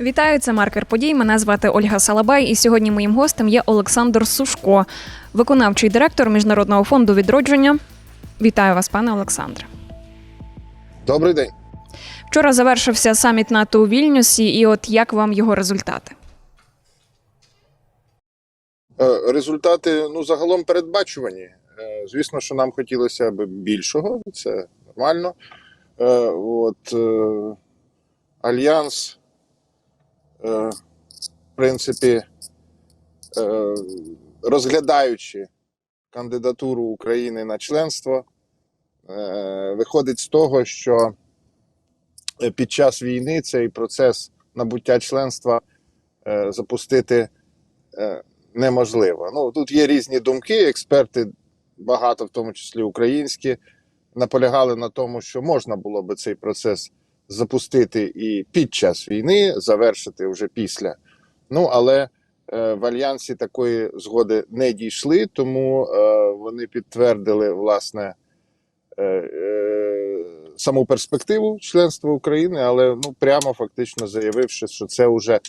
Вітаю, це маркер подій. Мене звати Ольга Салабай, і сьогодні моїм гостем є Олександр Сушко, виконавчий директор Міжнародного фонду відродження. Вітаю вас, пане Олександре. Добрий день. Вчора завершився саміт НАТО у Вільнюсі, і от як вам його результати? Е, Результати ну загалом передбачувані. Е, Звісно, що нам хотілося б більшого, це нормально. Е, От альянс, е, в принципі, е, розглядаючи кандидатуру України на членство, е, виходить з того, що під час війни цей процес набуття членства запустити. неможливо. Ну тут є різні думки. Експерти, багато, в тому числі українські, наполягали на тому, що можна було би цей процес запустити і під час війни, завершити вже після. Ну але е, в альянсі такої згоди не дійшли, тому е, вони підтвердили власне. е, Саму перспективу членства України, але ну прямо фактично заявивши, що це вже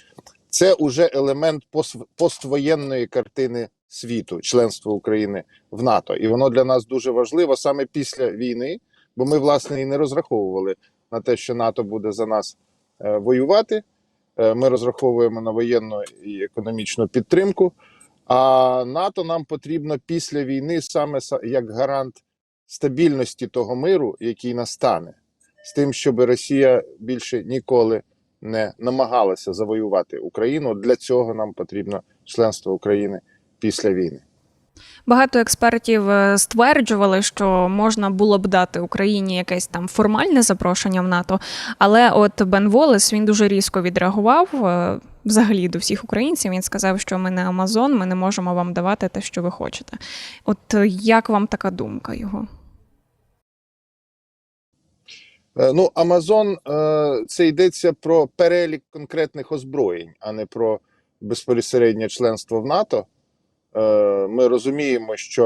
це уже елемент пос- поствоєнної картини світу, членство України в НАТО, і воно для нас дуже важливо саме після війни, бо ми власне і не розраховували на те, що НАТО буде за нас е, воювати. Е, Ми розраховуємо на воєнну і економічну підтримку. А НАТО нам потрібно після війни саме як гарант стабільності того миру, який настане, з тим, щоб Росія більше ніколи не намагалася завоювати Україну. Для цього нам потрібно членство України після війни. Багато експертів е, стверджували, що можна було б дати Україні якесь там формальне запрошення в НАТО, але от Бен Волес він дуже різко відреагував е, взагалі до всіх українців. Він сказав, що ми не Амазон, ми не можемо вам давати те, що ви хочете. От е, як вам така думка його? Ну, Амазон це йдеться про перелік конкретних озброєнь, а не про безпосереднє членство в НАТО. Е, Ми розуміємо, що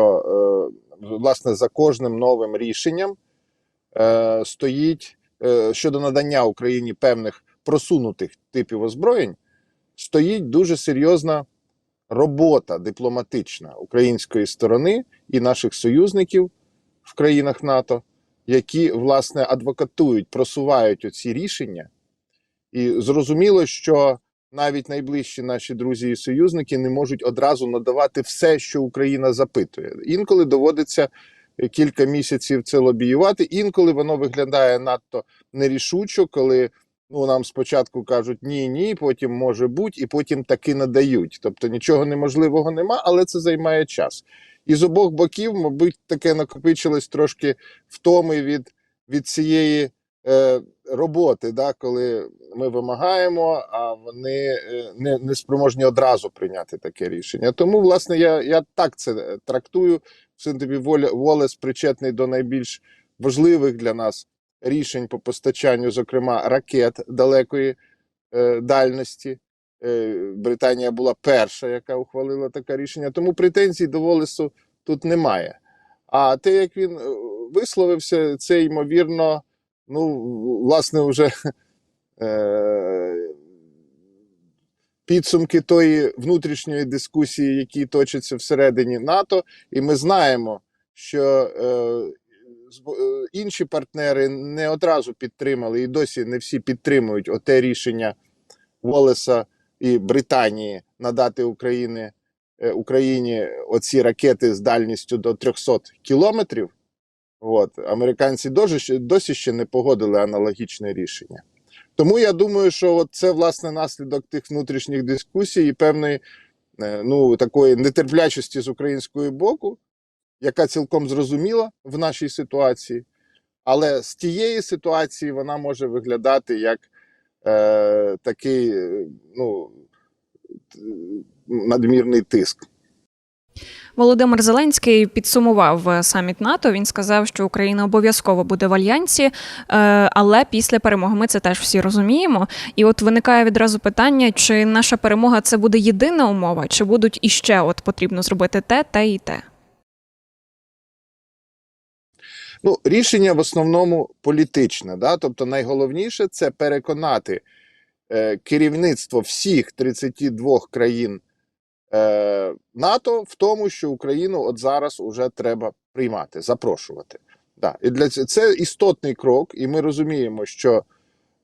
е, власне за кожним новим рішенням е, стоїть щодо надання Україні певних просунутих типів озброєнь, стоїть дуже серйозна робота дипломатична української сторони і наших союзників в країнах НАТО які власне адвокатують, просувають оці рішення, і зрозуміло, що навіть найближчі наші друзі і союзники не можуть одразу надавати все, що Україна запитує. Інколи доводиться кілька місяців це лобіювати, інколи воно виглядає надто нерішучо, коли ну нам спочатку кажуть ні, ні, потім може бути, і потім таки надають. Тобто нічого неможливого нема, але це займає час. І з обох боків, мабуть, таке накопичилось трошки втоми від, від цієї е, роботи, да, коли ми вимагаємо, а вони е, не, не спроможні одразу прийняти таке рішення. Тому, власне, я, я так це трактую. В принципі, Воля- Волес причетний до найбільш важливих для нас рішень по постачанню, зокрема, ракет далекої е, дальності. Е, Британія була перша, яка ухвалила таке рішення. Тому претензій до Волесу тут немає. А те, як він е, висловився, це ймовірно, ну, власне, вже е, підсумки тої внутрішньої дискусії, які точаться всередині НАТО, і ми знаємо, що е, е, інші партнери не одразу підтримали, і досі не всі підтримують оте рішення Волеса і Британії надати Україні, е, Україні оці ракети з дальністю до 300 кілометрів. От американці досі, досі ще не погодили аналогічне рішення. Тому я думаю, що от це власне наслідок тих внутрішніх дискусій і певної е, ну, такої нетерплячості з українського боку, яка цілком зрозуміла в нашій ситуації. Але з тієї ситуації вона може виглядати як е, такий е, ну, надмірний тиск. Володимир Зеленський підсумував е, саміт НАТО. Він сказав, що Україна обов'язково буде в альянсі, е, але після перемоги ми це теж всі розуміємо. І от виникає відразу питання: чи наша перемога це буде єдина умова, чи будуть іще от потрібно зробити те, те і те. Ну, рішення в основному політичне. Да? Тобто, найголовніше це переконати е, керівництво всіх 32 країн е, НАТО в тому, що Україну от зараз уже треба приймати, запрошувати. Да. І для це істотний крок, і ми розуміємо, що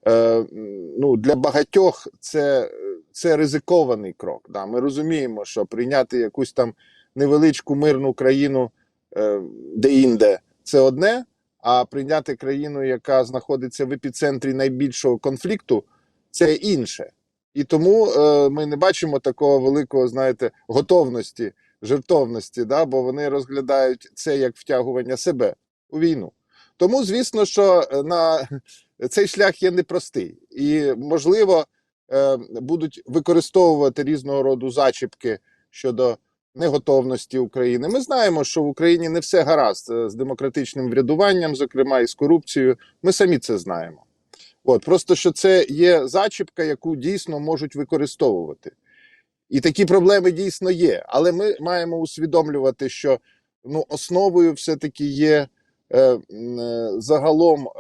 е, ну, для багатьох це, це ризикований крок. Да. Ми розуміємо, що прийняти якусь там невеличку мирну країну е, де-інде це одне, а прийняти країну, яка знаходиться в епіцентрі найбільшого конфлікту, це інше. І тому е, ми не бачимо такого великого, знаєте, готовності, жертовності, да, бо вони розглядають це як втягування себе у війну. Тому, звісно, що е, на цей шлях є непростий, і можливо е, будуть використовувати різного роду зачіпки щодо неготовності України. Ми знаємо, що в Україні не все гаразд е, з демократичним врядуванням, зокрема і з корупцією. Ми самі це знаємо. От просто що це є зачіпка, яку дійсно можуть використовувати. І такі проблеми дійсно є. Але ми маємо усвідомлювати, що ну, основою все-таки є е, е, загалом е,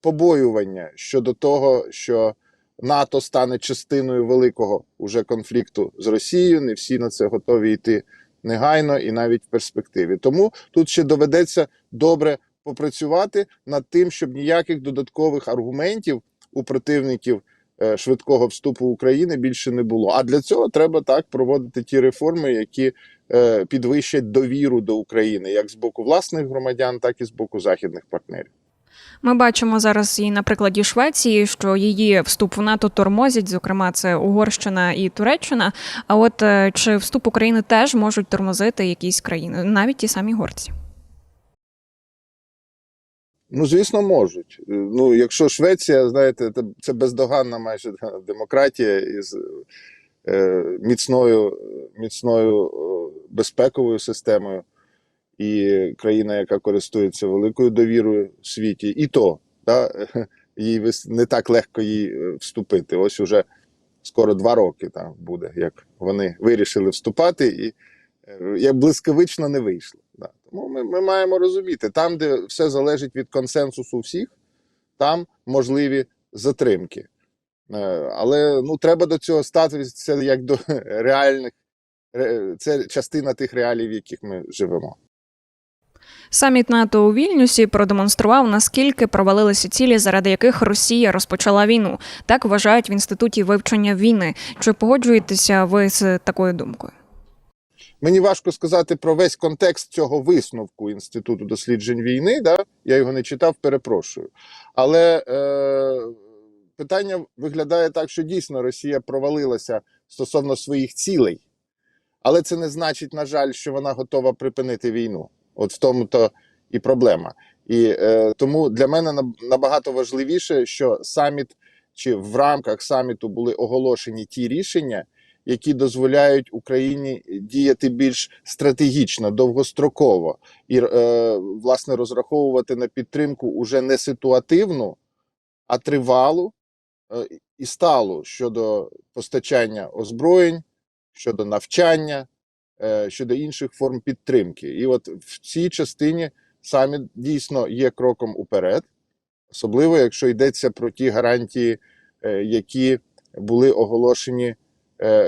побоювання щодо того, що НАТО стане частиною великого уже конфлікту з Росією. Не всі на це готові йти негайно і навіть в перспективі. Тому тут ще доведеться добре попрацювати над тим, щоб ніяких додаткових аргументів у противників е, швидкого вступу України більше не було. А для цього треба так проводити ті реформи, які е, підвищать довіру до України, як з боку власних громадян, так і з боку західних партнерів. Ми бачимо зараз і на прикладі Швеції, що її вступ в НАТО тормозять, зокрема, це Угорщина і Туреччина. А от е, чи вступ України теж можуть тормозити якісь країни, навіть ті самі горці? Ну, звісно, можуть. Е, Ну, якщо Швеція, знаєте, це- бездоганна майже демократія із е, міцною, міцною безпековою системою, і країна, яка користується великою довірою в світі, і то да, їй не так легко їй е, вступити. Ось уже скоро два роки там буде, як вони вирішили вступати, і як блискавично не вийшло. Да. Тому ми, ми маємо розуміти, там, де все залежить від консенсусу всіх, там можливі затримки. Е, Але ну, треба до цього ставитися як до реальних. Це частина тих реалій, в яких ми живемо. Саміт НАТО у Вільнюсі продемонстрував, наскільки провалилися цілі, заради яких Росія розпочала війну. Так вважають в інституті вивчення війни. Чи погоджуєтеся ви з такою думкою? Мені важко сказати про весь контекст цього висновку Інституту досліджень війни. Да? Я його не читав, перепрошую. Але е, питання виглядає так, що дійсно Росія провалилася стосовно своїх цілей. Але це не значить, на жаль, що вона готова припинити війну. От в тому то і проблема. І е, тому для мене набагато важливіше, що саміт чи в рамках саміту були оголошені ті рішення, які дозволяють Україні діяти більш стратегічно, довгостроково і е, власне розраховувати на підтримку уже не ситуативну, а тривалу е, і сталу щодо постачання озброєнь, щодо навчання, е, щодо інших форм підтримки. І от в цій частині саміт дійсно є кроком уперед, особливо якщо йдеться про ті гарантії, е, які були оголошені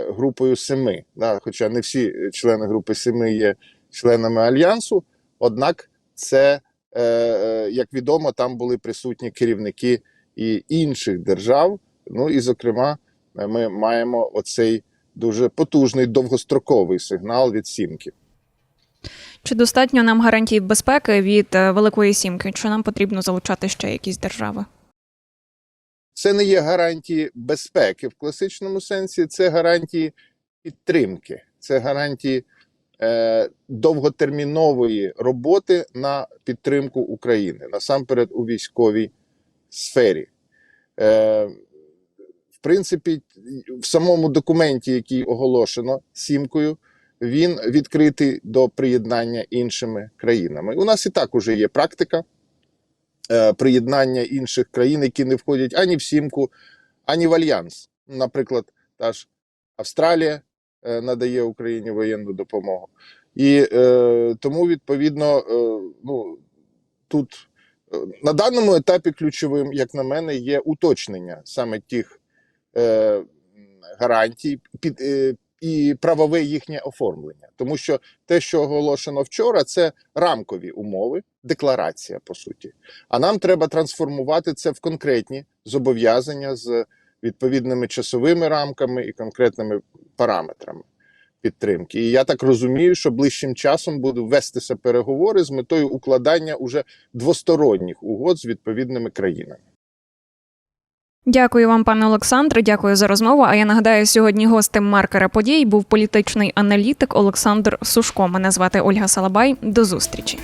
групою семи. Да? Хоча не всі члени групи семи є членами альянсу, однак це, е, е, як відомо, там були присутні керівники і інших держав. Ну і, зокрема, е, ми маємо оцей дуже потужний довгостроковий сигнал від сімки. Чи достатньо нам гарантій безпеки від е, Великої Сімки? Чи нам потрібно залучати ще якісь держави? Це не є гарантії безпеки в класичному сенсі, це гарантії підтримки, це гарантії е, довготермінової роботи на підтримку України, насамперед у військовій сфері. Е, в принципі, в самому документі, який оголошено сімкою, він відкритий до приєднання іншими країнами. У нас і так уже є практика приєднання інших країн, які не входять ані в сімку, ані в альянс. Наприклад, та ж Австралія е, надає Україні воєнну допомогу. І е, тому, відповідно, е, ну, тут е, на даному етапі ключовим, як на мене, є уточнення саме тих е, гарантій під, е, і правове їхнє оформлення. Тому що те, що оголошено вчора, це рамкові умови, декларація по суті. А нам треба трансформувати це в конкретні зобов'язання з відповідними часовими рамками і конкретними параметрами підтримки. І я так розумію, що ближчим часом будуть вестися переговори з метою укладання уже двосторонніх угод з відповідними країнами. Дякую вам, пане Олександре. Дякую за розмову. А я нагадаю, сьогодні гостем маркера подій був політичний аналітик Олександр Сушко. Мене звати Ольга Салабай. До зустрічі.